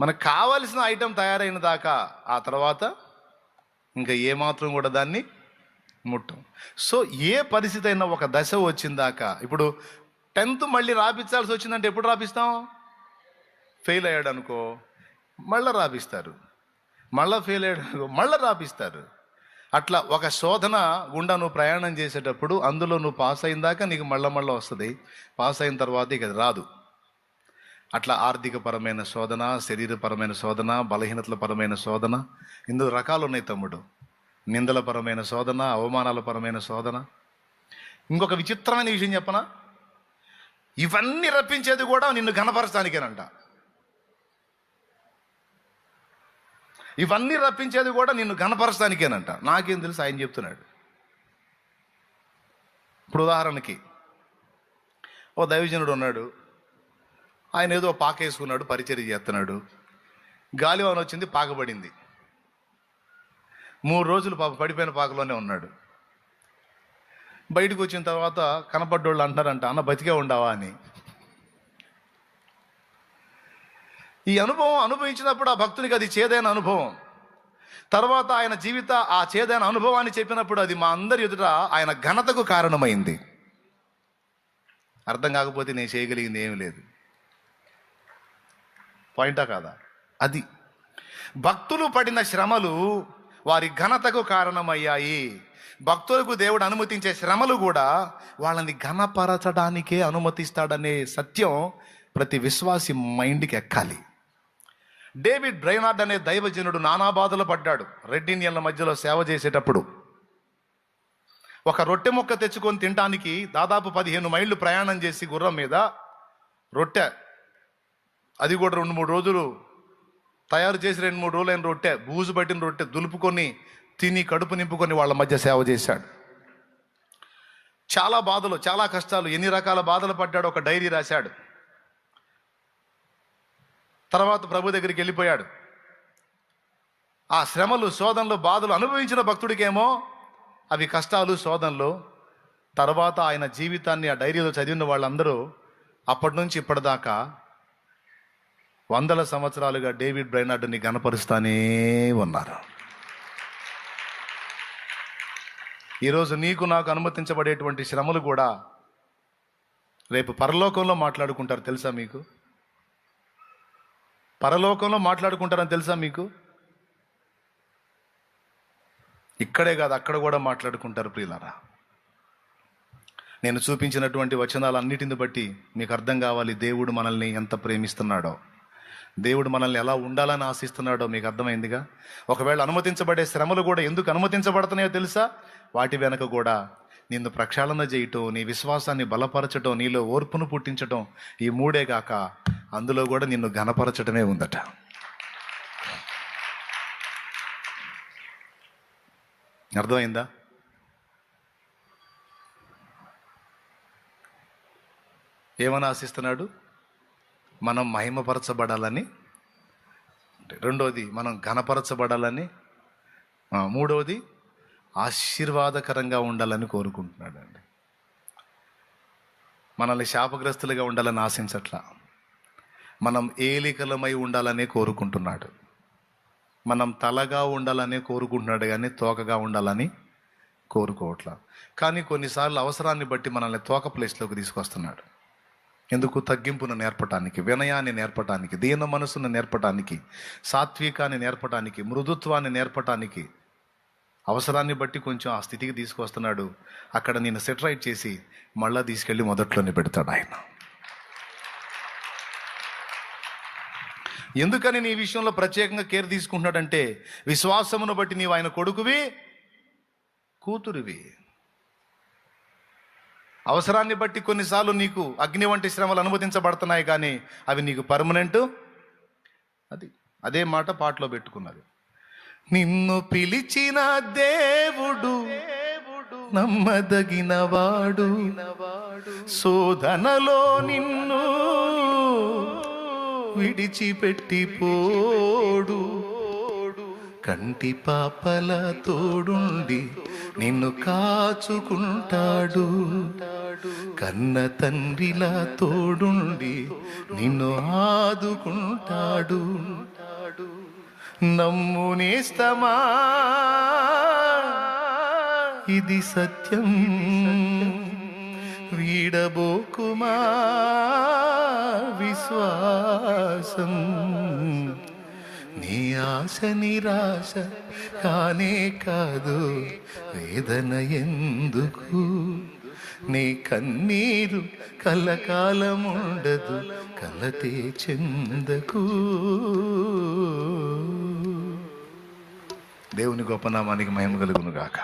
మనకు కావలసిన ఐటెం తయారైన దాకా ఆ తర్వాత ఇంకా ఏమాత్రం కూడా దాన్ని ముట్టం. సో ఏ పరిస్థితి అయినా ఒక దశ వచ్చిందాక ఇప్పుడు టెన్త్ మళ్ళీ రాపించాల్సి వచ్చిందంటే ఎప్పుడు రాపిస్తాం? ఫెయిల్ అయ్యాడు అనుకో మళ్ళీ రాపిస్తారు. మళ్ళీ ఫెయిల్ అయ్యాడు అనుకో మళ్ళీ రాపిస్తారు. అట్లా ఒక శోధన గుండా నువ్వు ప్రయాణం చేసేటప్పుడు అందులో నువ్వు పాస్ అయిన దాకా నీకు మళ్ళీ మళ్ళీ వస్తుంది. పాస్ అయిన తర్వాత ఇక అది రాదు. అట్లా ఆర్థికపరమైన శోధన శరీరపరమైన శోధన బలహీనతల పరమైన శోధన ఇందులో రకాలు ఉన్నాయి తమ్ముడు. నిందల పరమైన శోధన అవమానాల పరమైన శోధన. ఇంకొక విచిత్రమైన విషయం చెప్పనా? ఇవన్నీ రప్పించేది కూడా నిన్ను ఘనపరచడానికేనంట. ఇవన్నీ రప్పించేది కూడా నిన్ను ఘనపరచడానికేనంట. నాకేం తెలుసు ఆయన చెప్తున్నాడు. ఇప్పుడు ఉదాహరణకి ఓ దైవజనుడు ఉన్నాడు. ఆయన ఏదో పాకేసుకున్నాడు పరిచర్య చేస్తున్నాడు. గాలివాన వచ్చింది పాకబడింది మూడు రోజులు పాప పడిపోయిన పాకలోనే ఉన్నాడు. బయటకు వచ్చిన తర్వాత కనపడ్డోళ్ళు అంటారంట అన్న బతికే ఉండవా? అని. ఈ అనుభవం అనుభవించినప్పుడు ఆ భక్తునికి అది చేదైన అనుభవం. తర్వాత ఆయన జీవిత ఆ చేదైన అనుభవాన్ని చెప్పినప్పుడు అది మా అందరి ఎదుట ఆయన ఘనతకు కారణమైంది. అర్థం కాకపోతే నేను చేయగలిగింది ఏమీ లేదు. పాయింటా కాదా? అది. భక్తులు పడిన శ్రమలు వారి ఘనతకు కారణమయ్యాయి. భక్తులకు దేవుడు అనుమతించే శ్రమలు కూడా వాళ్ళని ఘనపరచడానికే అనుమతిస్తాడనే సత్యం ప్రతి విశ్వాసి మైండ్కి ఎక్కాలి. డేవిడ్ బ్రైనార్డ్ అనే దైవజనుడు నానా బాధలు పడ్డాడు రెడ్ ఇండియన్ల మధ్యలో సేవ చేసేటప్పుడు. ఒక రొట్టె ముక్క తెచ్చుకొని తినడానికి దాదాపు పదిహేను మైళ్ళు ప్రయాణం చేసి గుర్రం మీద రొట్టె అది కూడా రెండు మూడు రోజులు తయారు చేసి రెండు మూడు రోజులైన రొట్టె బూజు పట్టిన రొట్టె దులుపుకొని తిని కడుపు నింపుకొని వాళ్ళ మధ్య సేవ చేశాడు. చాలా బాధలు చాలా కష్టాలు ఎన్ని రకాల బాధలు పడ్డాడు ఒక డైరీ రాశాడు. తర్వాత ప్రభు దగ్గరికి వెళ్ళిపోయాడు. ఆ శ్రమలు శోధనలు బాధలు అనుభవించిన భక్తుడికేమో అవి కష్టాలు శోధనలు. తర్వాత ఆయన జీవితాన్ని ఆ డైరీలో చదివిన వాళ్ళందరూ అప్పటి నుంచి ఇప్పటిదాకా వందల సంవత్సరాలుగా డేవిడ్ బ్రైనార్డ్ని గనపరుస్తానే ఉన్నారు. ఈరోజు నీకు నాకు అనుమతించబడేటువంటి శ్రమలు కూడా రేపు పరలోకంలో మాట్లాడుకుంటారు తెలుసా మీకు? పరలోకంలో మాట్లాడుకుంటారని తెలుసా మీకు? ఇక్కడే కాదు అక్కడ కూడా మాట్లాడుకుంటారు ప్రియులరా. నేను చూపించినటువంటి వచనాలన్నిటిని బట్టి మీకు అర్థం కావాలి దేవుడు మనల్ని ఎంత ప్రేమిస్తున్నాడో. దేవుడు మనల్ని ఎలా ఉండాలని ఆశిస్తున్నాడో మీకు అర్థమైందిగా? ఒకవేళ అనుమతించబడే శ్రమలు కూడా ఎందుకు అనుమతించబడుతున్నాయో తెలుసా? వాటి వెనక కూడా నిన్ను ప్రక్షాళన చేయటం నీ విశ్వాసాన్ని బలపరచటం నీలో ఓర్పును పుట్టించటం ఈ మూడే కాక అందులో కూడా నిన్ను ఘనపరచటమే ఉందట. అర్థమైందా? ఏమని ఆశిస్తున్నాడు? మనం మహిమపరచబడాలని రెండోది మనం ఘనపరచబడాలని మూడవది ఆశీర్వాదకరంగా ఉండాలని కోరుకుంటున్నాడు అండి మనల్ని శాపగ్రస్తులుగా ఉండాలని ఆశించట్లా. మనం ఏలికలమై ఉండాలనే కోరుకుంటున్నాడు. మనం తలగా ఉండాలనే కోరుకుంటున్నాడు కానీ తోకగా ఉండాలని కోరుకోవట్లా. కానీ కొన్నిసార్లు అవసరాన్ని బట్టి మనల్ని తోక ప్లేస్లోకి తీసుకొస్తున్నాడు. ఎందుకు తగ్గింపును నేర్పటానికి వినయాన్ని నేర్పటానికి దీన మనసును నేర్పటానికి సాత్వికాన్ని నేర్పటానికి మృదుత్వాన్ని నేర్పటానికి అవసరాన్ని బట్టి కొంచెం ఆ స్థితికి తీసుకొస్తున్నాడు. అక్కడ నేను సెటరైట్ చేసి మళ్ళా తీసుకెళ్ళి మొదట్లోనే పెడతాడు ఆయన. ఎందుకని నీ విషయంలో ప్రత్యేకంగా కేర్ తీసుకుంటున్నాడంటే విశ్వాసమును బట్టి నీవు ఆయన కొడుకువి కూతురివి. అవసరాన్ని బట్టి కొన్నిసార్లు నీకు అగ్ని వంటి శ్రమలు అనుమతించబడుతున్నాయి కానీ అవి నీకు పర్మనెంట్. అది అదే మాట పాటలో పెట్టుకున్నది. నిన్ను పిలిచిన దేవుడు నమ్మదగిన వాడు శోధనలో నిన్ను విడిచిపెట్టి పోడు కంటి పాపల తోడుండి నిన్ను కాచుకుంటాడు. కన్న తండ్రిలా తోడుండి నిన్ను ఆదుకుంటాడు. నమ్ము నేస్తమా? ఇది సత్యం. వీడబోకుమా? విశ్వాసం. నీ ఆశ నిరాశ కానే కాదు వేదన ఎందుకు? నీ కన్నీరు కలకాలముండదు కలతే చెందకు. దేవుని గొప్పనామానికి మహిమ కలుగును గాక